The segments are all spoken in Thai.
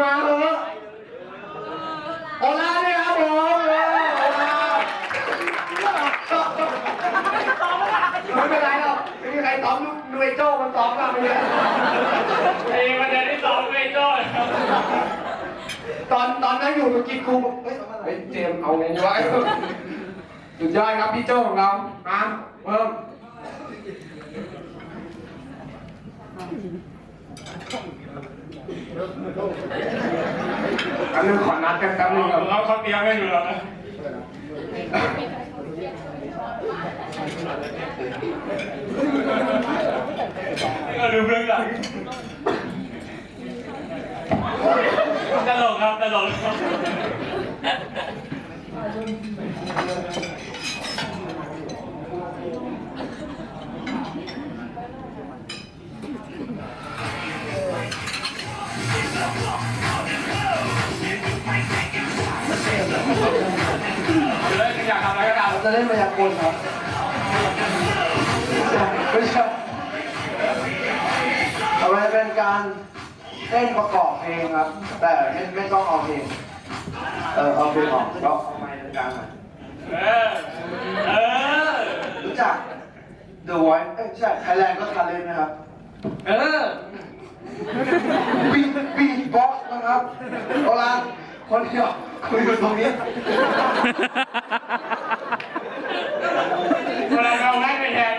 มาเถอะโอลาเนี่ยครับผมเออโอลาไม่เป็นไรหรอกไม่มีใครซ้อมลูกนูเอโจ้มันซ้อมกันไม่ได้ไอ้ประเด็นที่สองไม่โจ้ตอนตอนนั้นอยู่ธุรกิจครูบอกเฮ้ยเฮ้ยเจมส์เอาไงวะสุดยอดครับพี่โจ้ของเรามาเพิ่ม อันนึงขอนัดกันแป๊บนึงเราเขาเตรียมให้อยู่แล้วนะนี่ก็ดูเรื่องหลังตลกครับตลก จะเล่นมายากลครับไม่ใช่เอาไว้เป็นการเต้นประกอบเพลงครับ แต่ไม่ไม่ต้องเอาเพลง เออเอาเพลงออกก็เอาไม้ตรงกลางหน่อยำเออ เออ รู้จัก The Voice เอ้ยใช่ Thailand ก็ทันเล่นนะครับ เออบีบีบ็อกนะครับโอลาคนเดียวคุยอยู่ตรงนี้ เราเอาให้ไปแทน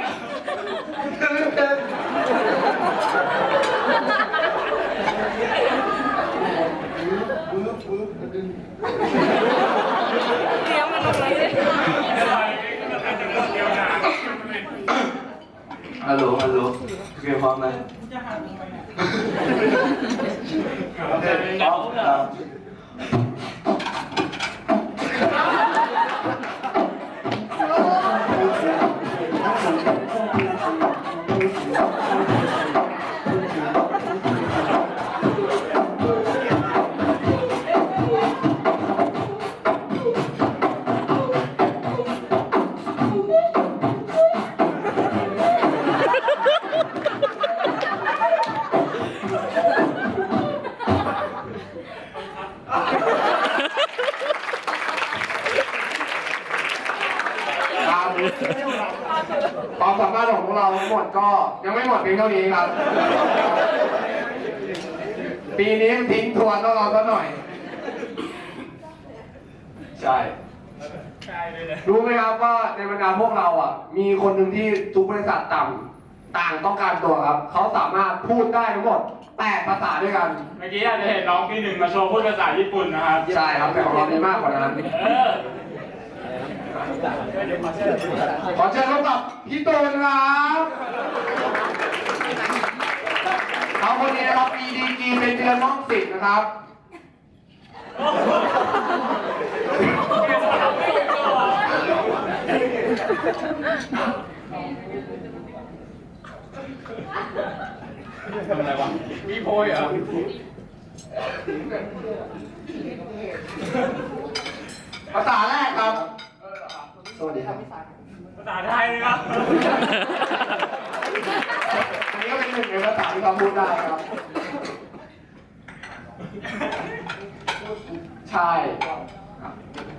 เตรียมมันลงเลยสิฮัลโหลฮัลโหลโอเคพร้อมไหมโอเคพร้อมครับ ครับความสามารถของพวกเราทั้งหมดก็ยังไม่หมดเพียงเท่านี้ครับ ปีนี้ทิ้งทวนต้องเราซะหน่อย ใช่ใช่เลยนะรู้ไหมครับว่าในบรรดาพวกเราอะ มีคนหนึ่งที่ทุกบริษัทต่ำต่างต้องการตัวครับ เขาสามารถพูดได้ทั้งหมดแปดภาษาด้วยกัน เมื่อกี้อาจจะเห็นน้องพี่หนึ่งมาโชว์พูดภาษาญี่ปุ่นนะครับ ใช่ครับแต่ของเรามีมากกว่านั้น เออ ขอเชิญพบกับพี่ตูนครับเขาคนนี้นะครับ EDG เป็นเดือนม่องสิทธิ์นะครับทำอะไรวะ มีโพยเหรอภาษาแรกครับ สวัสดีครับภาษาไทยนะครับอันนี้ก็เป็นหนึ่งในภาษาที่เขาพูดได้ครับ ใช่ครับ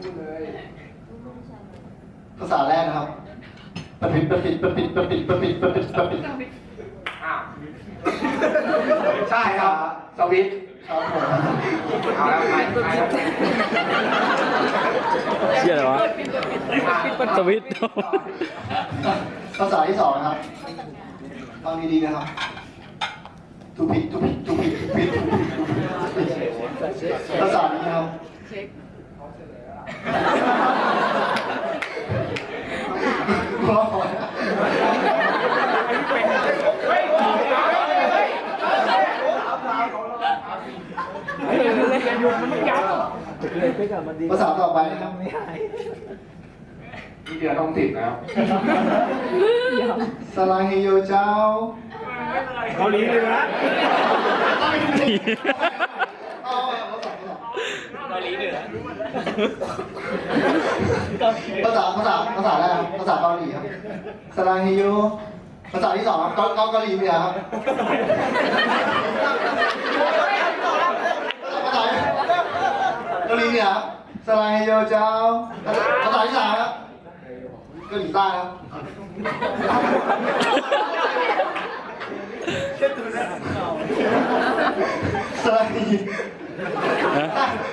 พูดเลย ภาษาแรกนะครับปะปิดปะปิดปะปิดปะปิดปะปิดปะปิดปะปิดอ้าวใช่ครับ สวิตช์ ครับผมเอาแล้วไปไปแล้วเชื่ออะไรวะสวิตช์ภาษาที่สองนะครับฟังดีๆนะครับทุผิดทุผิดทุผิดทุผิดทุผิดภาษานี้นะครับ ภาษาต่อไปนะครับนี่เดือนต้องติดนะครับสลาเฮโยเจ้าเกาหลีเลยนะเอาภาษาเกาหลีเหนือภาษาภาษาภาษาอะไรครับภาษาเกาหลีครับสลาเฮโยภาษาที่สองครับเกาเกาเกาหลีเมียครับภาษาา หลีเหนือครับสลายเยอเจ้าภาษาอีสานครับเกาหลีใต้ครับสลาย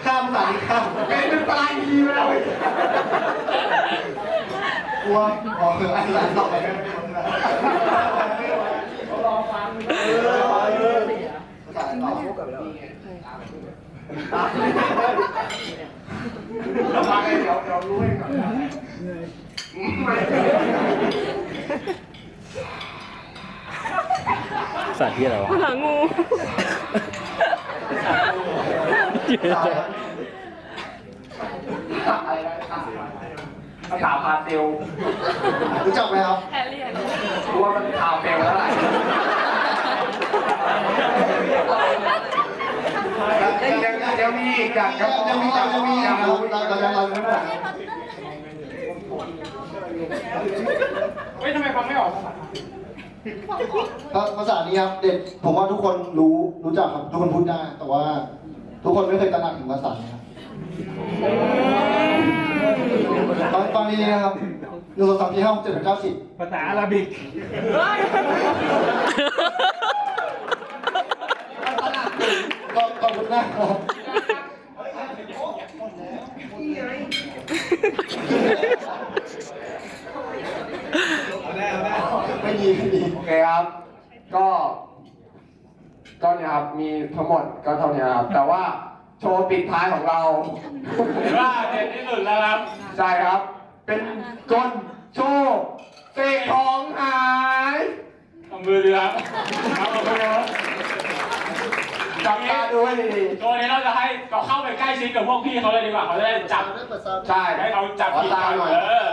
ข้ามภาษานี้ข้ามเป็นปลายดีไปแล้วกลัวอ๋อคืออันหลังต่อไปไม่ได้ลองฟังภาษาต่อเรา ฟังเดี๋ยวเรารู้ให้ก่อนไม่สัตว์ที่อะไรวะหางูภาษาพาเซลรู้จักไหมครับแอเรียนรู้ว่ามันพาเฟลแล้วแหละยังยังยังมีอี กอย่างยังยังมียังมียัยังงรู้เราเรายังเรายังไม่หมดเฮ้ยทำไมฟังไม่ออกภาษานี้ครับเด็กผมว่าทุกคนรู้รู้จักครับทุกคนพูดได้ แต่ว่า ทุกคนไม่เคยตระหนักถึงภาษานี้ครับฟังฟังดีๆนะครับหนึ่งสองสามสี่ห้าหกเจ็ดแปดเก้าสิบภาษาอาหรับิกก็ขอบคุณมากครับ ไม่ดีไม่ดีโอเคครับ ก็ก็เนี่ยครับมีทั้งหมดก็เท่านี้ครับ แต่ว่าโชว์ปิดท้ายของเราเห็นว่าเด็ดที่สุดแล้วครับ ใช่ครับ เป็นกลโชว์เสกของหายทำมือดีครับครับขอบคุณครับจับตาดูให้ดีตัวนี้เราจะให้เราเข้าไปใกล้ชิดกับพวกพี่เขาเลยดีกว่าเขาจะได้จับๆใช่ให้เขาจับขอผิดตากันหน่อยเออ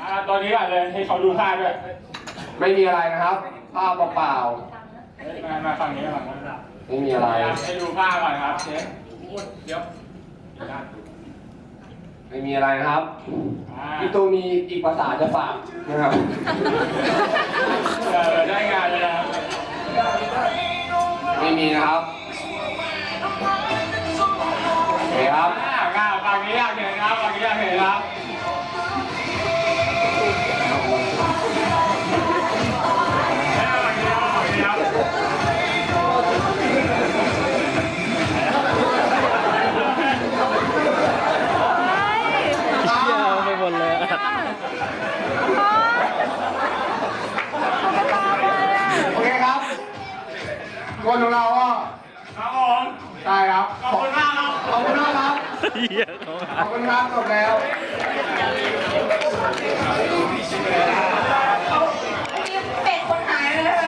อ่าตัวนี้ก่อนเลยให้เขาดูท่าด้วย ไม่มีอะไรนะครับ ภาพเปล่ามามาฝั่งนี้ฝั่งนี้ๆไม่มีอะไร ให้ดูผ้าก่อนครับเชฟเดี๋ยวไม่มีอะไรนะครับอ่าพี่ตูมีอีกภาษาจะฝากนะครับ เออได้งานเลยนะครับ ไม่มีนะครับ คนของเราก็ครับผมตายครับ ขอบคุณมากครับขอบคุณมากครับเอขาอบคุณครับจบแล้วเป็ดคนหายเลย